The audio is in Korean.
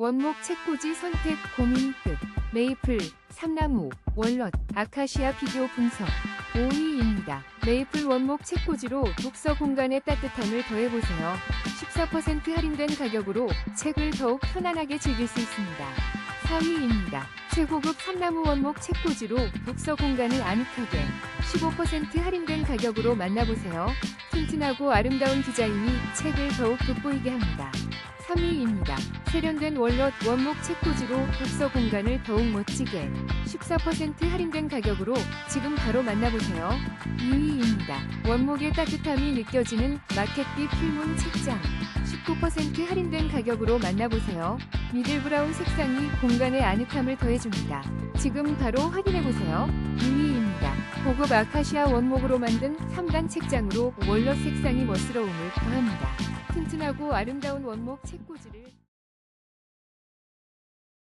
원목 책꽂이 선택 고민 끝. 메이플, 삼나무, 월넛, 아카시아 비교 분석. 5위입니다. 메이플 원목 책꽂이로 독서 공간의 따뜻함을 더해보세요. 14% 할인된 가격으로 책을 더욱 편안하게 즐길 수 있습니다. 4위입니다. 최고급 삼나무 원목 책꽂이로 독서 공간을 아늑하게 15% 할인된 가격으로 만나보세요. 튼튼하고 아름다운 디자인이 책을 더욱 돋보이게 합니다. 3위입니다. 세련된 월넛 원목 책꽂이로 독서 공간을 더욱 멋지게 14% 할인된 가격으로 지금 바로 만나보세요. 2위입니다. 원목의 따뜻함이 느껴지는 마켓빛 필문 책장 19% 할인된 가격으로 만나보세요. 미들 브라운 색상이 공간의 아늑함을 더해줍니다. 지금 바로 확인해보세요. 2위입니다. 고급 아카시아 원목으로 만든 3단 책장으로 월넛 색상이 멋스러움을 더합니다. 튼튼하고 아름다운 원목 책꽂이를